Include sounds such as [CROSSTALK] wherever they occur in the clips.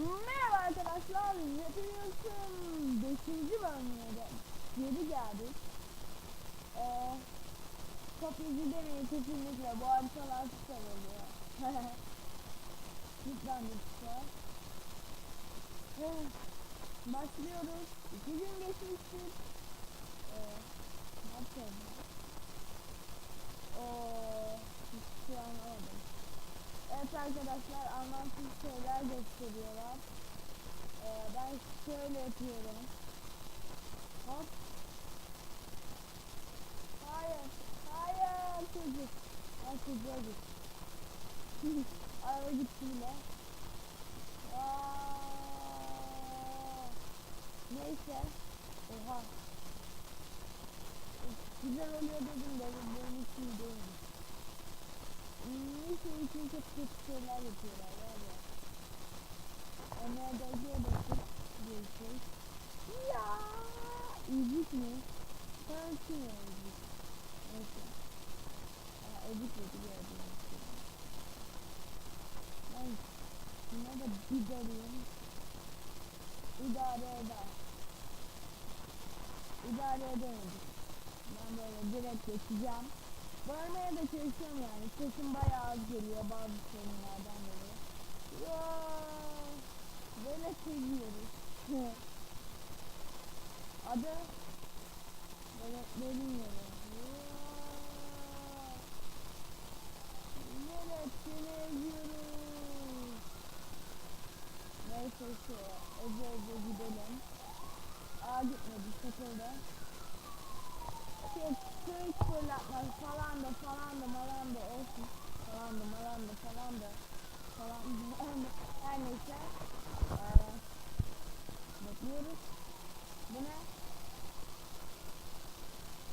Merhaba arkadaşlar, Yapıyorsun 5. bölümüne geri geldik. Ee, kopyacı demeyin kesinlikle, bu haritalar süper oluyor. Lütfen lütfen. Evet, Başlıyoruz. 2 gün geçmiştir. Ee, ne yapacağız ya? Oo, hiçbir şey anlamadım. Evet arkadaşlar anlamsız şeyler gösteriyorlar. Ee, ben şöyle yapıyorum. Hop. Hayır. Hayır çocuk. Ay çocuğa git. [LAUGHS] Araba gitti bile. Neyse. Oha. Güzel oluyor dedim de benim için değilmiş. Neyse için çok kötü şeyler yapıyorlar var ya. Onlara da bakıp görüşürüz. Ya İzik mi? Ben kim ya İzik? Neyse. Aa İzik gördüğünüz gibi. Ben şuna da bir darayım. İdare eder. İdare edemedik. Ben böyle direkt geçeceğim. Bağırmaya da çalışıyorum yani. Sesim bayağı az geliyor bazı sorunlardan dolayı. Ya, böyle seviyoruz. [LAUGHS] Adı böyle bilmiyorum. Evet seni eziyoruz. Neyse şu eze eze gidelim. Aa gitmedi takıldı şey kırık fırlatmak falan da falan da falan da olsun. Falan da falan da falan da. Falan da [LAUGHS] her neyse. Ee, bekliyoruz bu ne?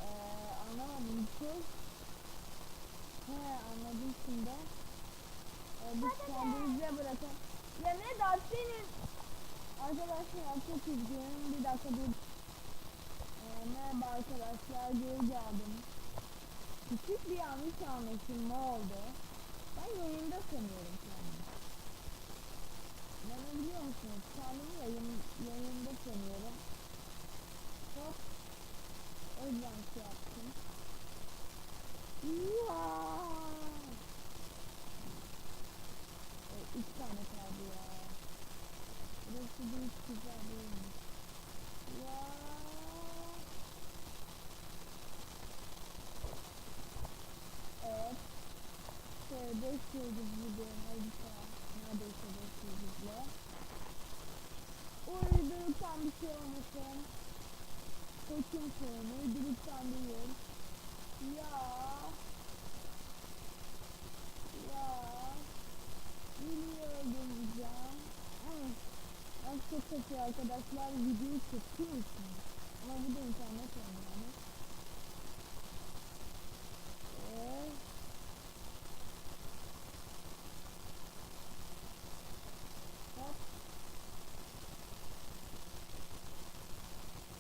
Ee, anlamadım bir şey. He anladım şimdi. Ee, biz kendimize bırakın ya ne da senin? Arkadaşlar çok üzgünüm. Bir dakika bir merhaba arkadaşlar geri geldim. Küçük bir yanlış anlaşılma oldu. Ben yayında sanıyorum kendimi. İnanabiliyor musunuz? Kendimi yayın, yayında sanıyorum. Çok yüzden şey yaptım. Wow. Ee, üç tane kaldı ya. Burası da hiç güzel değilmiş. Ya. Evet. Şöyle 5 yıldızlı bir harita. Neredeyse 5 yıldızlı. Uyduruktan bir şey olmasın. Seçim sorunu uyduruktan değil. Ya. Ya. Biliyordum can. Ay. Ben çok kötü arkadaşlar videoyu çekiyor musunuz? Ama bu da internet yani. Eee. Hop.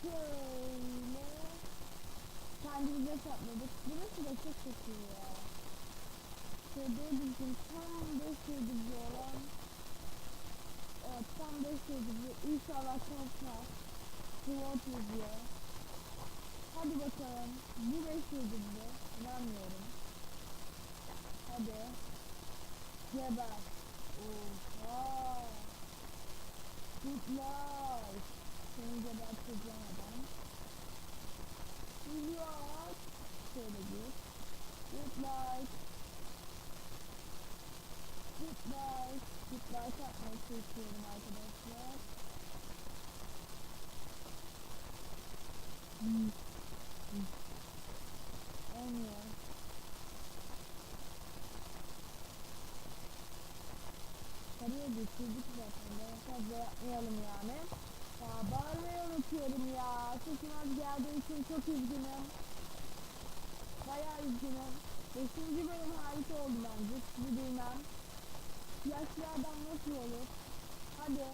Şöyle. Kendimize sapladık. Burası da çok kötü ya. Şöyle bizim tam 5 yıldızlı olan Evet tam 5 yıldızlı. İnşallah kalkar. Slot yazıyor. Hadi bakalım. Bu 5 yıldızlı. İnanmıyorum. Hadi. Geber. Oha. Luck. Seni geberteceğim adam. Yok. Şöyle git. Good luck. Good luck. Good luck yapmayı seçiyorum arkadaşlar. Hmm. Hmm. Olmuyor. Karıya bitirdik zaten. Daha fazla yapmayalım yani. Ya bağırmayı unutuyorum ya. Sesim az geldiği için çok üzgünüm. Bayağı üzgünüm. Beşinci bölüm harika oldu bence. Sizi bilmem. Yaşlı adam nasıl olur? Hadi.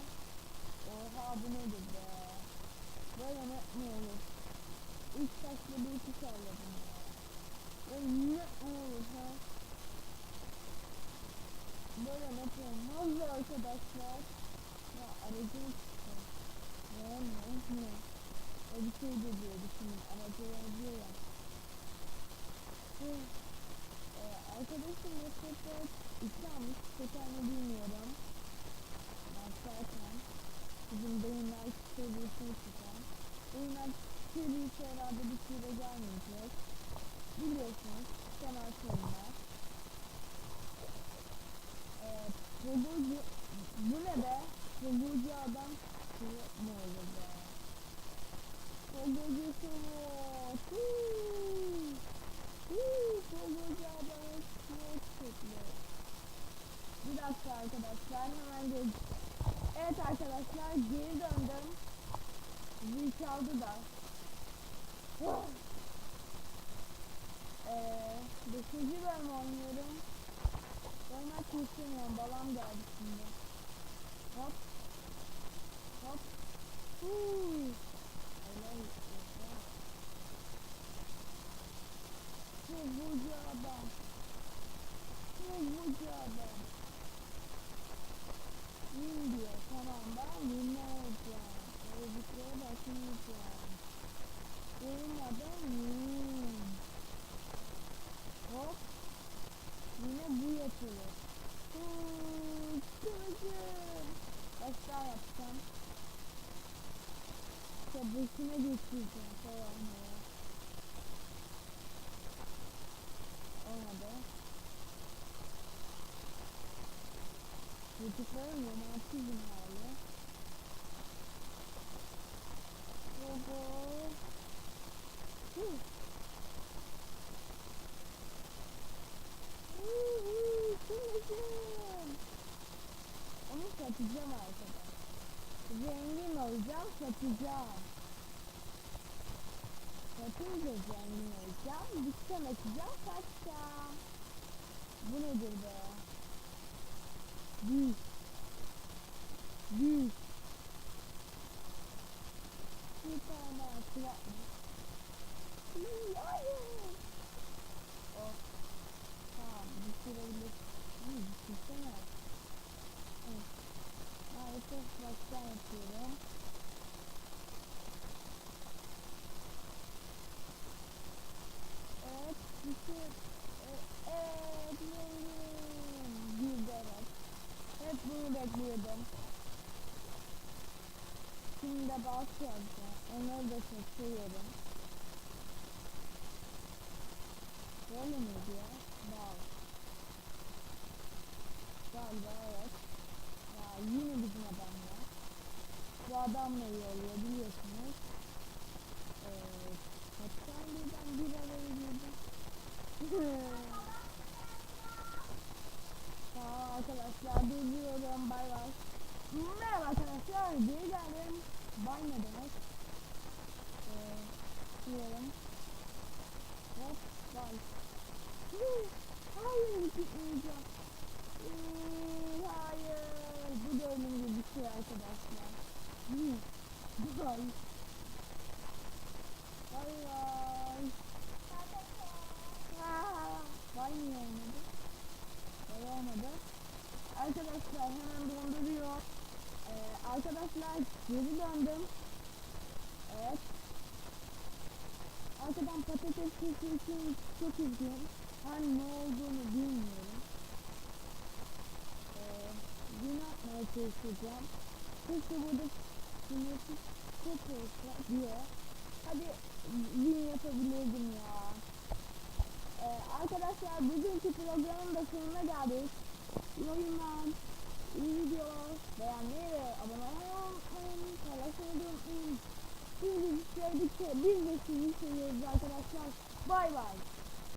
Oha bu nedir be? Böyle ne, ne olur? Üç taşla bir iki salladım ya. Böyle ne olur ha? Böyle nasıl olmaz arkadaşlar? Ya aracını çıktı. Ne ne ne? O bir şey de diyor düşünün. Aracı yazıyor ya. Hı. Ee, arkadaşım Nefret iki almış. Kötü mi bilmiyorum. Başlarken bizim beyinler seviyesini tutar. Beyinler seviyesi herhalde bir süre gelmeyecek. Biliyorsunuz temel sorunlar. Ee, Robocu, bu ne be? Robocu adam ne olur be? Robocu şu Huu! Huu! Robocu adam çok kötü. Bir dakika arkadaşlar hemen gel. Evet arkadaşlar geri döndüm. Zil çaldı da. Oh! Eee, beşinci bölüm oynuyorum. Oynamak istemiyorum. Balam geldi şimdi. Hop. Hop. Huu. Helal olsun. Bucu adam. Bucu adam. Win diyor. Tamam ben win olacağım. Öbürlere bakmayacağım. Benim adım Win. Hop. Yine bu yapılır. Kılıcım. Başka yapsam. İşte başına geçireceğim falan ya. Olmadı. Çocukların romantizm hali. Baba. Hı. Onu satacağım arkadaş. Zengin olacağım, satacağım. Satınca zengin olacağım, dükkan açacağım, satacağım. Bu nedir be? Büyük. Büyük. Bir tane daha silah mı? Hayır. Oh. Tamam, bitirebilir. Hı, bitirsene. Evet. Maalesef baştan yapıyorum. Bitir. E- Evet. Hep bunu bekliyordum. Şimdi de yapacağım. Onları da çok. Böyle miydi ya? Bal. Galiba evet. Ya yine bizim adamla. Bu adamla iyi oluyor biliyorsunuz. Ee, kaçtan birden bir araya girdim. Tamam arkadaşlar durduruyorum bay bay. Merhaba arkadaşlar geri geldim. Bay ne demek? Ee, diyorum. Hop bay. Hayır gitmeyeceğim. Huu, Hayır. Bu da ölüm gibi bir şey arkadaşlar. Bay. Bay bay. Bay niye olmadı? Bay olmadı. Arkadaşlar hemen donduruyor. Ee, arkadaşlar geri döndüm. Evet. Arkadan patates sesi için çok üzgünüm. Hani ne olduğunu bilmiyorum. Ee, yine atmaya çalışacağım. Keşke burada sınırsız çok olsa diyor. Hadi yine yapabilirdim ya. Ee, arkadaşlar bugünkü programın da sonuna geldik. Oyunlar, iyi videolar, beğenmeyi ve abone olmayı unutmayın, paylaşmayı da unutmayın. Sizi sevdikçe biz de sizi seviyoruz arkadaşlar. Bay bay.